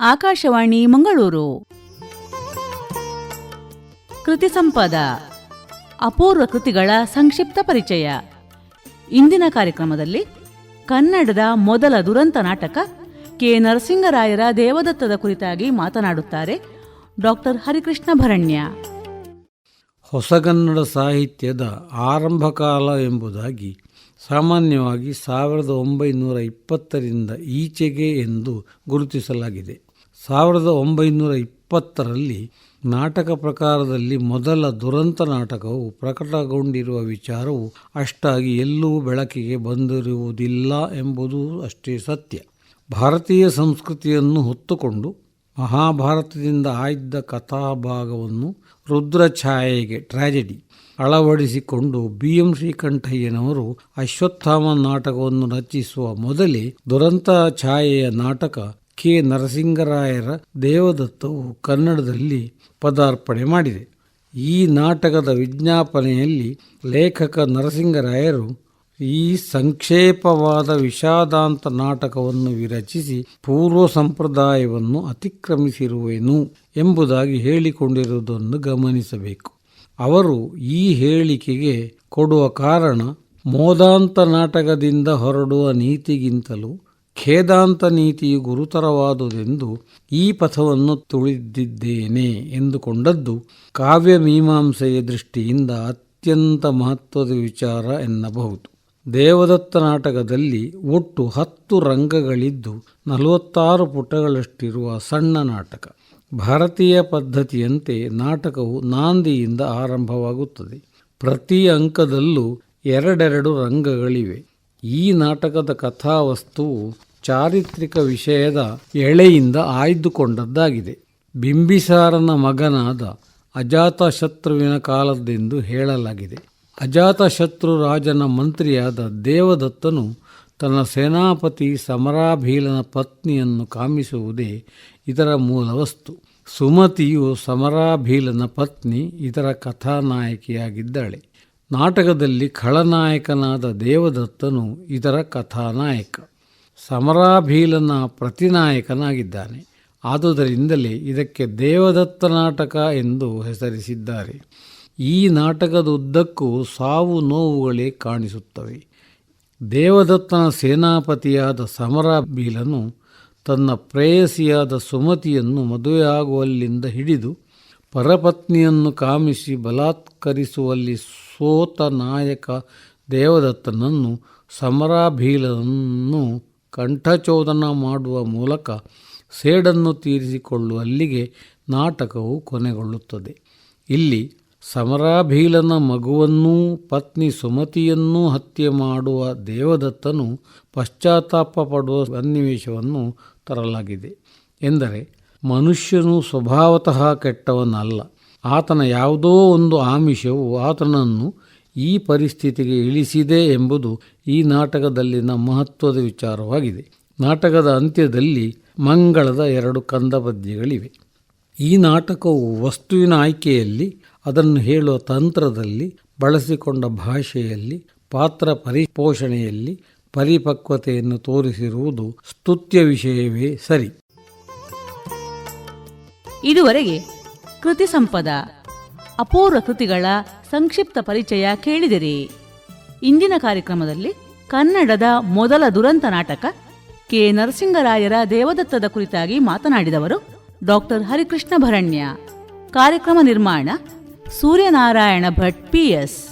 ಆಕಾಶವಾಣಿ ಮಂಗಳೂರು. ಕೃತಿ ಸಂಪದ, ಅಪೂರ್ವ ಕೃತಿಗಳ ಸಂಕ್ಷಿಪ್ತ ಪರಿಚಯ. ಇಂದಿನ ಕಾರ್ಯಕ್ರಮದಲ್ಲಿ ಕನ್ನಡದ ಮೊದಲ ದುರಂತ ನಾಟಕ ಕೆ. ನರಸಿಂಗರಾಯರ ದೇವದತ್ತದ ಕುರಿತಾಗಿ ಮಾತನಾಡುತ್ತಾರೆ ಡಾಕ್ಟರ್ ಹರಿಕೃಷ್ಣ ಭರಣ್ಯ. ಹೊಸಗನ್ನಡ ಸಾಹಿತ್ಯದ ಆರಂಭಕಾಲ ಎಂಬುದಾಗಿ ಸಾಮಾನ್ಯವಾಗಿ ಸಾವಿರದ ಒಂಬೈನೂರ ಇಪ್ಪತ್ತರಿಂದ ಈಚೆಗೆ ಎಂದು ಗುರುತಿಸಲಾಗಿದೆ. ಸಾವಿರದ ಒಂಬೈನೂರ ಇಪ್ಪತ್ತರಲ್ಲಿ ನಾಟಕ ಪ್ರಕಾರದಲ್ಲಿ ಮೊದಲ ದುರಂತ ನಾಟಕವು ಪ್ರಕಟಗೊಂಡಿರುವ ವಿಚಾರವು ಅಷ್ಟಾಗಿ ಎಲ್ಲೂ ಬೆಳಕಿಗೆ ಬಂದಿರುವುದಿಲ್ಲ ಎಂಬುದು ಅಷ್ಟೇ ಸತ್ಯ. ಭಾರತೀಯ ಸಂಸ್ಕೃತಿಯನ್ನು ಹೊತ್ತುಕೊಂಡು ಮಹಾಭಾರತದಿಂದ ಆಯ್ದ ಕಥಾಭಾಗವನ್ನು ರುದ್ರಛಾಯೆಗೆ ಟ್ರಾಜೆಡಿ, ಅಳವಡಿಸಿಕೊಂಡು ಬಿ ಎಂ ಶ್ರೀಕಂಠಯ್ಯನವರು ಅಶ್ವತ್ಥಾಮ ನಾಟಕವನ್ನು ರಚಿಸುವ ಮೊದಲೇ ದುರಂತ ಛಾಯೆಯ ನಾಟಕ ಕೆ. ನರಸಿಂಗರಾಯರ ದೇವದತ್ತವು ಕನ್ನಡದಲ್ಲಿ ಪದಾರ್ಪಣೆ ಮಾಡಿದೆ. ಈ ನಾಟಕದ ವಿಜ್ಞಾಪನೆಯಲ್ಲಿ ಲೇಖಕ ನರಸಿಂಗರಾಯರು ಈ ಸಂಕ್ಷೇಪವಾದ ವಿಷಾದಾಂತ ನಾಟಕವನ್ನು ವಿರಚಿಸಿ ಪೂರ್ವ ಸಂಪ್ರದಾಯವನ್ನು ಅತಿಕ್ರಮಿಸಿರುವೆನು ಎಂಬುದಾಗಿ ಹೇಳಿಕೊಂಡಿರುವುದನ್ನು ಗಮನಿಸಬೇಕು. ಅವರು ಈ ಹೇಳಿಕೆಗೆ ಕೊಡುವ ಕಾರಣ ಮೋದಾಂತ ನಾಟಕದಿಂದ ಹೊರಡುವ ನೀತಿಗಿಂತಲೂ ಖೇದಾಂತ ನೀತಿಯು ಗುರುತರವಾದುದೆಂದು ಈ ಪಥವನ್ನು ತುಳಿದಿದ್ದೇನೆ ಎಂದುಕೊಂಡದ್ದು ಕಾವ್ಯ ಮೀಮಾಂಸೆಯ ದೃಷ್ಟಿಯಿಂದ ಅತ್ಯಂತ ಮಹತ್ವದ ವಿಚಾರ ಎನ್ನಬಹುದು. ದೇವದತ್ತ ನಾಟಕದಲ್ಲಿ ಒಟ್ಟು ಹತ್ತು ರಂಗಗಳಿದ್ದು ನಲವತ್ತಾರು ಪುಟಗಳಷ್ಟಿರುವ ಸಣ್ಣ ನಾಟಕ. ಭಾರತೀಯ ಪದ್ಧತಿಯಂತೆ ನಾಟಕವು ನಾಂದಿಯಿಂದ ಆರಂಭವಾಗುತ್ತದೆ. ಪ್ರತಿ ಅಂಕದಲ್ಲೂ ಎರಡೆರಡು ರಂಗಗಳಿವೆ. ಈ ನಾಟಕದ ಕಥಾವಸ್ತುವು ಚಾರಿತ್ರಿಕ ವಿಷಯದ ಎಳೆಯಿಂದ ಆಯ್ದುಕೊಂಡದ್ದಾಗಿದೆ. ಬಿಂಬಿಸಾರನ ಮಗನಾದ ಅಜಾತಶತ್ರುವಿನ ಕಾಲದ್ದೆಂದು ಹೇಳಲಾಗಿದೆ. ಅಜಾತಶತ್ರು ರಾಜನ ಮಂತ್ರಿಯಾದ ದೇವದತ್ತನು ತನ್ನ ಸೇನಾಪತಿ ಸಮರಾಭೀಲನ ಪತ್ನಿಯನ್ನು ಕಾಮಿಸುವುದೇ ಇದರ ಮೂಲ ವಸ್ತು ಸುಮತಿಯು ಸಮರಾಭೀಲನ ಪತ್ನಿ, ಇದರ ಕಥಾನಾಯಕಿಯಾಗಿದ್ದಾಳೆ. ನಾಟಕದಲ್ಲಿ ಖಳನಾಯಕನಾದ ದೇವದತ್ತನು ಇದರ ಕಥಾನಾಯಕ. ಸಮರಾಭೀಲನ ಪ್ರತಿನಾಯಕನಾಗಿದ್ದಾನೆ. ಆದುದರಿಂದಲೇ ಇದಕ್ಕೆ ದೇವದತ್ತ ನಾಟಕ ಎಂದು ಹೆಸರಿಸಿದ್ದಾರೆ. ಈ ನಾಟಕದ ಉದ್ದಕ್ಕೂ ಸಾವು ನೋವುಗಳೇ ಕಾಣಿಸುತ್ತವೆ. ದೇವದತ್ತನ ಸೇನಾಪತಿಯಾದ ಸಮರಾಭೀಲನು ತನ್ನ ಪ್ರೇಯಸಿಯಾದ ಸುಮತಿಯನ್ನು ಮದುವೆಯಾಗುವಲ್ಲಿಂದ ಹಿಡಿದು ಪರಪತ್ನಿಯನ್ನು ಕಾಮಿಸಿ ಬಲಾತ್ಕರಿಸುವಲ್ಲಿ ಸೋತ ನಾಯಕ ದೇವದತ್ತನನ್ನು ಸಮರಾಭೀಲನನ್ನು ಕಂಠಚೋದನ ಮಾಡುವ ಮೂಲಕ ಸೇಡನ್ನು ತೀರಿಸಿಕೊಳ್ಳುವಲ್ಲಿಗೆ ನಾಟಕವು ಕೊನೆಗೊಳ್ಳುತ್ತದೆ. ಇಲ್ಲಿ ಸಮರಾಭೀಲನ ಮಗುವನ್ನೂ ಪತ್ನಿ ಸುಮತಿಯನ್ನೂ ಹತ್ಯೆ ಮಾಡುವ ದೇವದತ್ತನು ಪಶ್ಚಾತ್ತಾಪ ಪಡುವ ಸನ್ನಿವೇಶವನ್ನು ತರಲಾಗಿದೆ. ಎಂದರೆ, ಮನುಷ್ಯನು ಸ್ವಭಾವತಃ ಕೆಟ್ಟವನಲ್ಲ. ಆತನ ಯಾವುದೋ ಒಂದು ಆಮಿಷವು ಆತನನ್ನು ಈ ಪರಿಸ್ಥಿತಿಗೆ ಇಳಿಸಿದೆ ಎಂಬುದು ಈ ನಾಟಕದಲ್ಲಿನ ಮಹತ್ವದ ವಿಚಾರವಾಗಿದೆ. ನಾಟಕದ ಅಂತ್ಯದಲ್ಲಿ ಮಂಗಳದ ಎರಡು ಕಂದಪದ್ಯಗಳಿವೆ. ಈ ನಾಟಕವು ವಸ್ತುವಿನ ಆಯ್ಕೆಯಲ್ಲಿ, ಅದನ್ನು ಹೇಳುವ ತಂತ್ರದಲ್ಲಿ, ಬಳಸಿಕೊಂಡ ಭಾಷೆಯಲ್ಲಿ, ಪಾತ್ರ ಪರಿಪೋಷಣೆಯಲ್ಲಿ ಪರಿಪಕ್ವತೆಯನ್ನು ತೋರಿಸಿರುವುದು ಸ್ತುತ್ಯ ವಿಷಯವೇ ಸರಿ. ಇದುವರೆಗೆ ಕೃತಿ ಸಂಪದ, ಅಪೂರ್ವ ಕೃತಿಗಳ ಸಂಕ್ಷಿಪ್ತ ಪರಿಚಯ ಕೇಳಿದಿರಿ. ಇಂದಿನ ಕಾರ್ಯಕ್ರಮದಲ್ಲಿ ಕನ್ನಡದ ಮೊದಲ ದುರಂತ ನಾಟಕ ಕೆ. ನರಸಿಂಗರಾಯರ ದೇವದತ್ತದ ಕುರಿತಾಗಿ ಮಾತನಾಡಿದವರು ಡಾಕ್ಟರ್ ಹರಿಕೃಷ್ಣ ಭರಣ್ಯ. ಕಾರ್ಯಕ್ರಮ ನಿರ್ಮಾಣ ಸೂರ್ಯನಾರಾಯಣ ಭಟ್ ಪಿಎಸ್